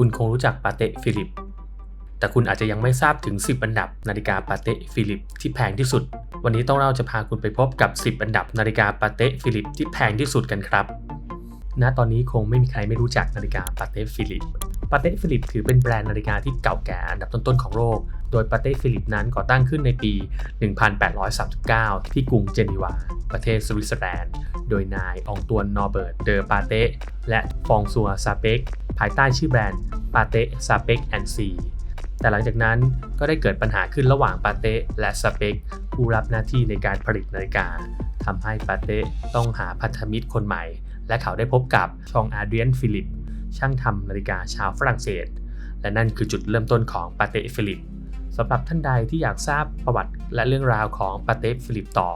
คุณคงรู้จักปาเต้ฟิลิป แต่คุณอาจจะยังไม่ทราบถึง 10 อันดับนาฬิกาปาเต้ฟิลิปที่แพงที่สุด วันนี้ต้องเราจะพาคุณไปพบกับ 10 อันดับนาฬิกาปาเต้ฟิลิปที่แพงที่สุดกันครับ ณ ตอนนี้คงไม่มีใครไม่รู้จักนาฬิกาปาเต้ฟิลิป ปาเต้ฟิลิปถือเป็นแบรนด์นาฬิกาที่เก่าแก่อันดับต้นๆของโลก โดยปาเต้ฟิลิปนั้นก่อตั้งขึ้นในปี 1839 ที่กรุงเจนีวา ประเทศสวิตเซอร์แลนด์ โดยนายองตวนนอร์เบิร์ตเดอปาเต้และฟองซัวซาเปกภายใต้ชื่อแบรนด์ปาเต้ซาเปกแอนซีแต่หลังจากนั้นก็ได้เกิดปัญหาขึ้นระหว่างปาเต้และซาเปกผู้รับหน้าที่ในการผลิตนาฬิกาทำให้ปาเต้ต้องหาพันธมิตรคนใหม่ และเขาได้พบกับชองอาเดียนฟิลิป ช่างทำนาฬิกาชาวฝรั่งเศส และนั่นคือจุดเริ่มต้นของปาเต้ฟิลิป สำหรับท่านใดที่อยากทราบประวัติและเรื่องราวของปาเต้ฟิลิปต่อ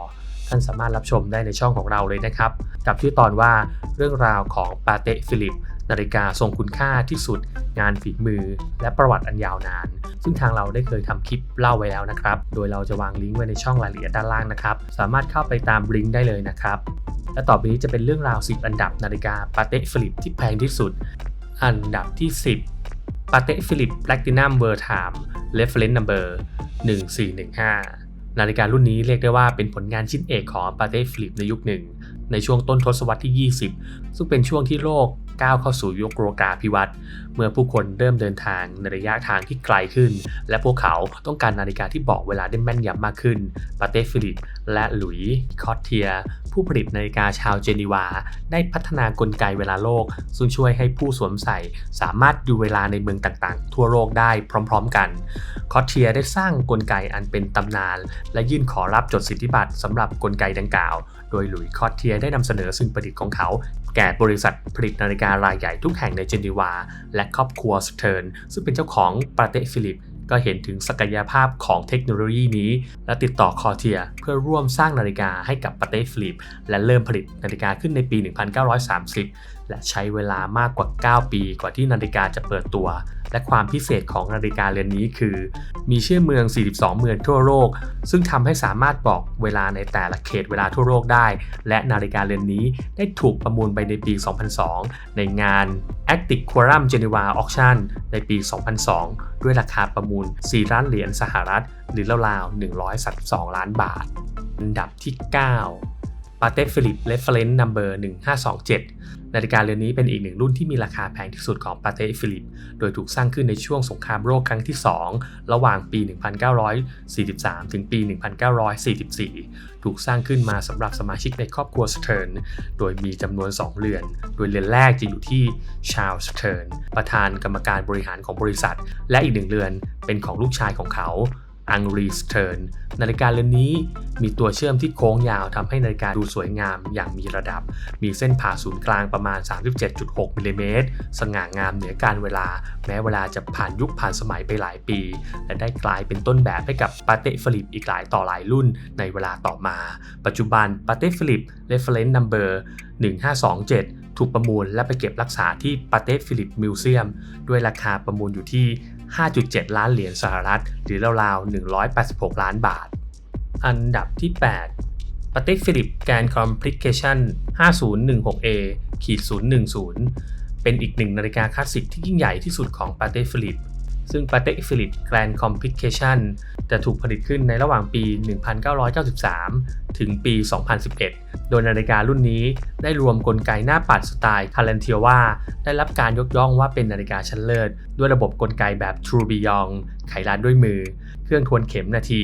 ท่านสามารถรับชมได้ในช่องของเราเลยนะครับ กับชื่อตอนว่าเรื่องราวของปาเต้ฟิลิปนาฬิกาทรงคุณค่าที่สุด งานฝีมือ และประวัติอันยาวนาน ซึ่งทางเราได้เคยทำคลิปเล่าไว้แล้วนะครับ โดยเราจะวางลิงก์ไว้ในช่องรายละเอียดด้านล่างนะครับ สามารถเข้าไปตามลิงก์ได้เลยนะครับ และต่อไปนี้จะเป็นเรื่องราว 10 อันดับนาฬิกาปาเต้ฟิลิปที่แพงที่สุด อันดับที่ 10 ปาเต้ฟิลิปแพลตินัมเวอร์ไทม์เรฟเฟรนซ์นัมเบอร์1415 นาฬิการุ่นนี้เรียกได้ว่าเป็นผลงานชิ้นเอกของปาเต้ฟิลิปในยุคหนึ่งในช่วงต้นทศวรรษที่ 20 ซึ่งเป็นช่วงที่โลกก้าวเข้าสู่ยุคโลกาภิวัตน์เมื่อผู้คนเริ่มเดินทางในระยะทางที่ไกลขึ้น และพวกเขาต้องการนาฬิกาที่บอกเวลาได้แม่นยำมากขึ้นปาเต้ฟิลิปและหลุยส์คอตเทีย ผู้ผลิตนาฬิกาชาวเจนีวา ได้พัฒนากลไกเวลาโลก ซึ่งช่วยให้ผู้สวมใส่สามารถดูเวลาในเมืองต่างๆ ทั่วโลกได้พร้อมๆกันคอตเทียได้สร้างกลไกอันเป็นตำนาน และยื่นขอรับจดสิทธิบัตรสำหรับกลไกดังกล่าว โดยหลุยส์คอตเทียได้นำเสนอสิ่งประดิษฐ์ของเขา แก่บริษัทผลิตนาฬิการายใหญ่ทุกแห่งในเจนีวา และครอบครัวสเทิร์นซึ่งเป็นเจ้าของปาเตฟิลิปก็เห็นถึงศักยภาพของเทคโนโลยีนี้ และติดต่อคอเทียเพื่อร่วมสร้างนาฬิกาให้กับปาเต้ฟิลิป และเริ่มผลิตนาฬิกาขึ้นในปี 1930 และใช้เวลามากกว่า 9 ปีกว่าที่นาฬิกาจะเปิดตัว และความพิเศษของนาฬิกาเรือนนี้คือ มีชื่อเมือง 42 เมืองทั่วโลก ซึ่งทำให้สามารถบอกเวลาในแต่ละเขตเวลาทั่วโลกได้ และนาฬิกาเรือนนี้ได้ถูกประมูลไปในปี 2002 ในงาน Actic Quorum Geneva Auction ในปี 2002 ด้วยราคาประมูล 4 ล้านเหรียญสหรัฐ หรือราวๆ132 ล้านบาท อันดับที่ 9ปาเต้ฟิลิปเรฟเฟรนซ์นัมเบอร์1527 นาฬิกาเรือนนี้เป็นอีกหนึ่งรุ่นที่มีราคาแพงที่สุดของปาเต้ฟิลิป โดยถูกสร้างขึ้นในช่วงสงครามโลกครั้งที่ 2 ระหว่างปี 1943 ถึงปี 1944 ถูกสร้างขึ้นมาสำหรับสมาชิกในครอบครัวสเทิร์น โดยมีจำนวน 2 เรือน โดยเรือนแรกจะอยู่ที่ชาลสเทิร์น ประธานกรรมการบริหารของบริษัท และอีกหนึ่งเรือนเป็นของลูกชายของเขา อังรีสเทิร์นนาฬิกาเรือนนี้มีตัวเชื่อมที่โค้งยาวทำให้นาฬิกาดูสวยงามอย่างมีระดับ มีเส้นผ่าศูนย์กลางประมาณ 37.6มิลลิเมตรสง่างามเหนือการเวลา แม้เวลาจะผ่านยุคผ่านสมัยไปหลายปี และได้กลายเป็นต้นแบบให้กับปาเต้ฟิลิปอีกหลายต่อหลายรุ่นในเวลาต่อมา ปัจจุบันปาเต้ฟิลิป Reference Number 1527 ถูกประมูลและไปเก็บรักษาที่ปาเต้ฟิลิปมิวเซียมด้วยราคาประมูลอยู่ที่ 5.7 ล้านเหรียญสหรัฐ หรือราวๆ 186 ล้านบาท อันดับที่8ปาเตฟิลิปแกนคอมพลิเคชัน 5016A ขีด010 เป็นอีกหนึ่งนาฬิกาคลาสสิกที่ยิ่งใหญ่ที่สุดของปาเต้ฟิลิป ซึ่งปาเต้ฟิลิปแกรนคอมพลิเคชันจะถูกผลิตขึ้นในระหว่างปี 1993 ถึงปี 2011 โดยนาฬิการุ่นนี้ได้รวมกลไกหน้าปัดสไตล์คา r นเทียว่าได้รับการยกย่องว่าเป็นนาฬิกาชั้นเลิศ ด้วยระบบกลไกแบบ True Beyond ไขลานด้วยมือ เครื่องทวนเข็มนาที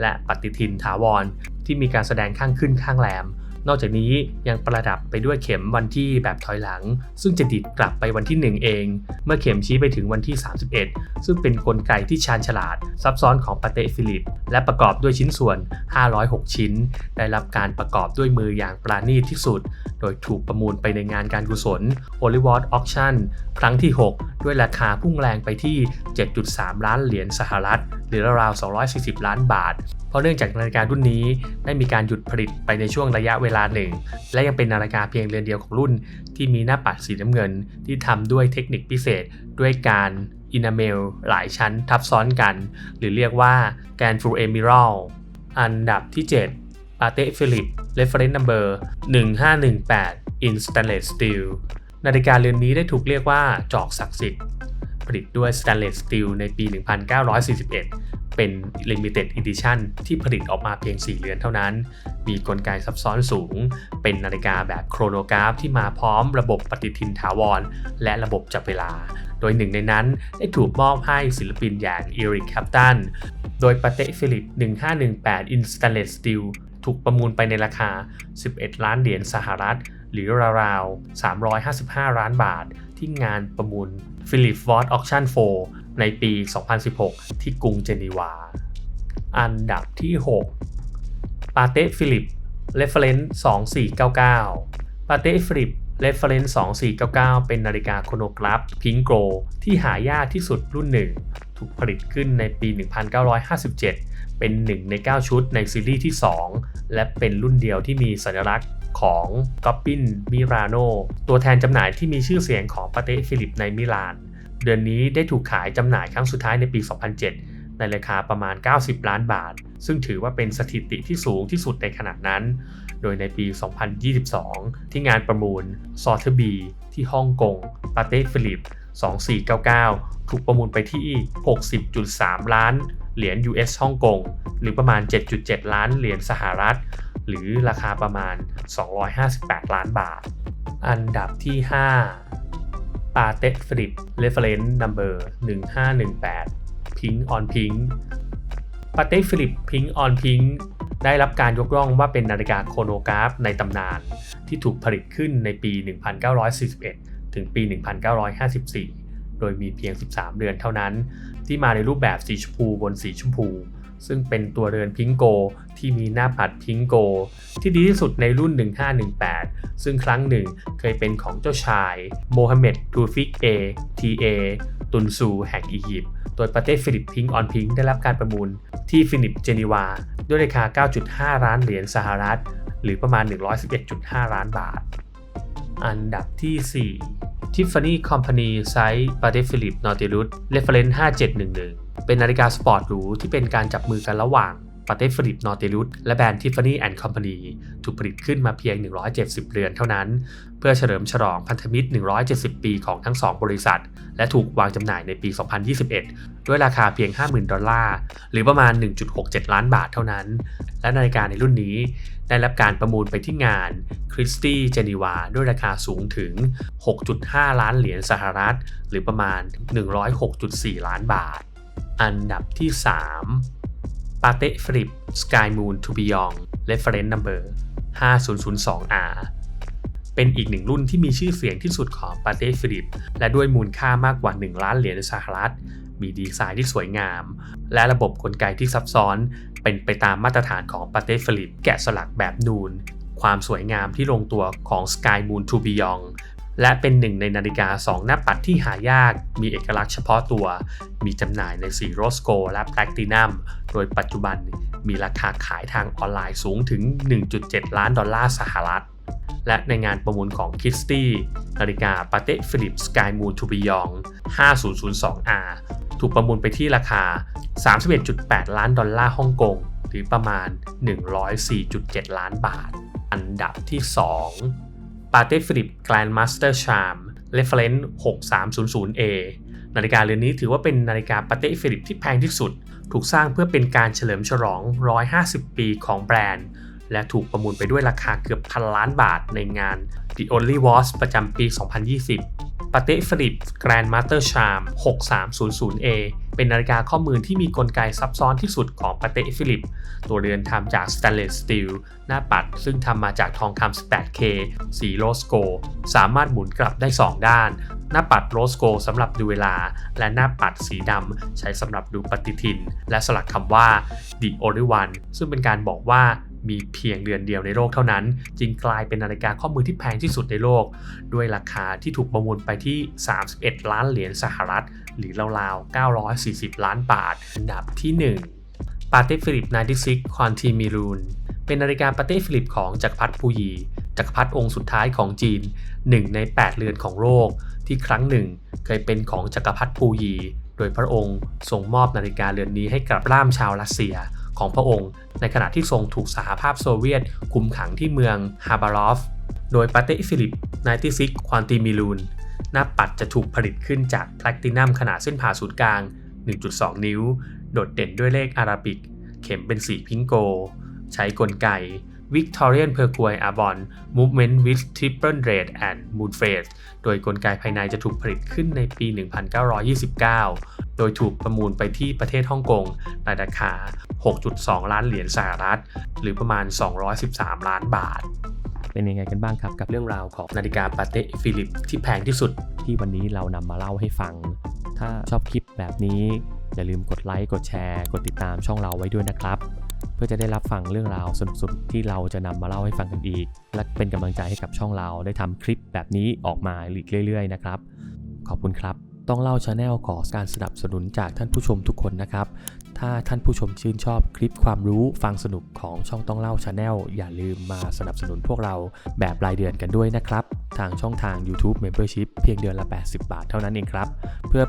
และปฏิทินถาวร ที่มีการแสดงข้างขึ้นข้างแรม นอกจากนี้ยังประดับไปด้วยเข็มวันที่แบบถอยหลัง ซึ่งจะดิดกลับไปวันที่ 1 เอง เมื่อเข็มชี้ไปถึงวันที่ 31 ซึ่งเป็นนกลไกที่ชาญฉลาด ซับซ้อนของปาเตฟิลิป และประกอบด้วยชิ้นส่วน 506 ชิ้น ได้รับการประกอบด้วยมืออย่างปราณีตที่สุด โดยถูกประมูลไปในงานการกุศล o l i w a r d Auction ครั้งที่ 6 ด้วยราคาพุ่งแรงไปที่ 7.3 ล้านเหรียญสหรัฐ หรือราวๆ240 ล้านบาท เพราะเนื่องจากนาฬิการุ่นนี้ได้มีการหยุดผลิตไปในช่วงระยะเวลาหนึ่ง และยังเป็นนาฬิกาเพียงเรือนเดียวของรุ่น ที่มีหน้าปัดสีน้ำเงิน ที่ทำด้วยเทคนิคพิเศษ ด้วยการอินาเมลหลายชั้นทับซ้อนกัน หรือเรียกว่าแกนฟูเอมิรัลอันดับที่ 7ปาเต้ฟิลิป Reference Number 1518 in Stainless Steel นาฬิกาเรือนนี้ได้ถูกเรียกว่าจอกศักดิ์สิทธิ์ผลิตด้วย Stainless Steel ในปี 1941 เป็น Limited Edition ที่ผลิตออกมาเพียง 4 เรือนเท่านั้น มีกลไกซับซ้อนสูง เป็นนาฬิกาแบบโครโนกราฟที่มาพร้อมระบบปฏิทินถาวร และระบบจับเวลา โดยหนึ่งในนั้นได้ถูกมอบให้ศิลปินอย่างอีริกแคปตัน โดยปาเต้ฟิลิป 1518 In Stainless Steel ถูกประมูลไปในราคา 11 ล้านเหรียญสหรัฐ หรือราวๆ 355 ล้านบาท ที่งานประมูล Philip Ward Auction 4 ในปี 2016 ที่กรุงเจนีวา อันดับที่ 6 ปาเต้ฟิลิป Reference 2499 ปาเต้ฟิลิป Reference 2499 เป็นนาฬิกาโครโนกราฟพิงโกรที่หายากที่สุดรุ่นหนึ่ง ถูกผลิตขึ้นในปี 1957 เป็นหนึ่งใน 9 ชุดในซีรีส์ที่ 2 และเป็นรุ่นเดียวที่มีสัญลักษณ์ของกอปปินมิราโนตัวแทนจำหน่ายที่มีชื่อเสียงของปาเต้ฟิลิปในมิลาน เดือนนี้ได้ถูกขายจำหน่ายครั้งสุดท้ายในปี 2007 ในราคาประมาณ 90 ล้านบาท ซึ่งถือว่าเป็นสถิติที่สูงที่สุดในขณะนั้น โดยในปี 2022 ที่งานประมูลซอเทบี ที่ฮ่องกงปาเต้ฟิลิป 2499 ถูกประมูลไปที่ 60.3 ล้านเหรียญ US ฮ่องกง หรือประมาณ 7.7 ล้านเหรียญสหรัฐ หรือราคาประมาณ 258 ล้านบาท อันดับที่ 5 ปาเต็ฟลิป Reference Number 1518 Pink on Pink ปาเต้ฟิลิป Pink on Pink ได้รับการยกย่องว่าเป็นนาฬิกาโคโนกราฟในตำนาน ที่ถูกผลิตขึ้นในปี 1941 ถึงปี 1954 โดยมีเพียง 13เดือนเท่านั้น ที่มาในรูปแบบสีชมพูบนสีชมพู ซึ่งเป็นตัวเรือนพิงโกที่มีหน้าปัดพิงโกที่ดีที่สุดในรุ่น 1518 ซึ่งครั้งหนึ่งเคยเป็นของเจ้าชายโมฮัมเหม็ดทูฟิกเอทีเอตุนซูแห่งอียิปต์โดยประเทศฟิลิปพิงออนพิงได้รับการประมูลที่ฟิลิปเจนีวา ด้วยราคา 9.5 ล้านเหรียญสหรัฐ หรือประมาณ 111.5 ล้านบาท อันดับที่ 4 Tiffany Company ไซส์ p a t e Philippe Nautilus Reference 5711 เป็นนาฬิกาสปอร์ตหรูที่เป็นการจับมือกันระหว่าง p a t e Philippe Nautilus และแบรนด์ Tiffany Company ถูกผลิตขึ้นมาเพียง 170 เรือนเท่านั้น เพื่อเฉลิมฉลองพันธมิตร 170 ปีของทั้ง 2 บริษัท และถูกวางจำหน่ายในปี 2021 ด้วยราคาเพียง 50,000 ดอลลาร์ หรือประมาณ 1.67 ล้านบาทเท่านั้น และนาฬิกาในรุ่นนี้ได้รับการประมูลไปที่งานคริสตี้เจนีวาด้วยราคาสูงถึง 6.5 ล้านเหรียญสหรัฐ หรือประมาณ 106.4 ล้านบาท อันดับที่ 3 ปาเต้ฟลิป Sky Moon to Beyond Reference Number 5002R เป็นอีกหนึ่งรุ่นที่มีชื่อเสียงที่สุดของปาเต้ฟลิปและด้วยมูลค่ามากกว่า 1 ล้านเหรียญสหรัฐ มีดีไซน์ที่สวยงาม และระบบกลไกที่ซับซ้อน เป็นไปตามมาตรฐานของปาเต้ฟลิปแกะสลักแบบนูน ความสวยงามที่ลงตัวของ Sky Moon to Beyond และเป็นหนึ่งในนาฬิกา 2 หน้าปัดที่หายาก มีเอกลักษณ์เฉพาะตัว มีจำหน่ายในสีโรสโกและแพลตินัม โดยปัจจุบันมีราคาขายทางออนไลน์สูงถึง 1.7 ล้านดอลลาร์สหรัฐ และในงานประมูลของคิสตี้นาฬิกาปาเต้ฟิลิปสกายมูนทูบิยอง 5002R ถูกประมูลไปที่ราคา 31.8 ล้านดอลลาร์ฮ่องกง หรือประมาณ 104.7 ล้านบาท อันดับที่ 2 ปาเต้ฟิลิปแกลนมาสเตอร์ชาร์ม Reference 6300A นาฬิกาเรือนนี้ถือว่าเป็นนาฬิกาปาเต้ฟิลิปที่แพงที่สุด ถูกสร้างเพื่อเป็นการเฉลิมฉลอง 150 ปีของแบรนด์ และถูกประมูลไปด้วยราคาเกือบพันล้านบาทในงาน The Only Watch ประจำปี 2020 ปาเต้ฟิลิปแกรนด์มาสเตอร์ชาม 6300A เป็นนาฬิกาข้อมือที่มีกลไกซับซ้อนที่สุดของปาเต้ฟิลิปตัวเรือนทำจากสแตนเลสสตีลหน้าปัดซึ่งทำมาจากทองคำ 18K สีโรสโก สามารถหมุนกลับได้ 2 ด้าน หน้าปัดโรสโกสำหรับดูเวลา และหน้าปัดสีดำใช้สำหรับดูปฏิทิน และสลักคำว่า The Only One ซึ่งเป็นการบอกว่า มีเพียงเดือนเดียวในโลกเท่านั้น จึงกลายเป็นนาฬิกาข้อมือที่แพงที่สุดในโลก ด้วยราคาที่ถูกประมูลไปที่ 31 ล้านเหรียญสหรัฐ หรือราวๆ 940 ล้านบาท อันดับที่ 1 ปาเต้ฟิลิป96ควอนติมิรูนเป็นนาฬิกาปาเต้ฟิลิปของจักรพรรดิปูยีจักรพรรดิองค์สุดท้ายของจีน 1 ใน 8 เรือนของโลก ที่ครั้งหนึ่งเคยเป็นของจักรพรรดิปูยี โดยพระองค์ทรงมอบนาฬิกาเรือนนี้ให้กับล่ามชาวรัสเซีย ของพระองค์ ในขณะที่ทรงถูกสหภาพโซเวียตคุมขังที่เมืองฮาบารอฟ โดยปาเตฟิลิป96ควอนติมิลูนหน้าปัดจะถูกผลิตขึ้นจากแพลตินัมขนาดเส้นผ่าศูนย์กลาง 1.2 นิ้ว โดดเด่นด้วยเลขอาราบิก เข็มเป็นสีพิงโก ใช้กลไก Victorian p e r q u o i Arbon Movement with Triple Rate and Moon Phase โดยกลไกภายในจะถูกผลิตขึ้นในปี 1929 โดยถูกประมูลไปที่ประเทศฮ่องกงในราคา 6.2 ล้านเหรียญสหรัฐ หรือประมาณ 213 ล้านบาท เป็นยังไงกันบ้างครับกับเรื่องเรื่องราวของนาฬิกาปาเต้ฟิลิปที่แพงที่สุดที่วันนี้เรานำมาเล่าให้ฟัง ถ้าชอบคลิปแบบนี้อย่าลืมกดไลค์กดแชร์ กดติดตามช่องเราไว้ด้วยนะครับ เพื่อจะได้รับฟังเรื่องราวสนุกๆที่เราจะนำมาเล่าให้ฟังกันอีก และเป็นกำลังใจให้กับช่องเราได้ทำคลิปแบบนี้ออกมาอีกเรื่อย ๆ นะครับ ขอบคุณครับ ต้องเล่าชาแนลขอการสนับสนุนจากท่านผู้ชมทุกคนนะครับ ถ้าท่านผู้ชมชื่นชอบคลิปความรู้ฟังสนุกของช่องต้องเล่าชาแนลอย่าลืมมาสนับสนุนพวกเราแบบรายเดือนกันด้วยนะครับ ทางช่องทาง YouTube Membership เพียงเดือนละ 80 บาทเท่านั้นเองครับ เพื่อ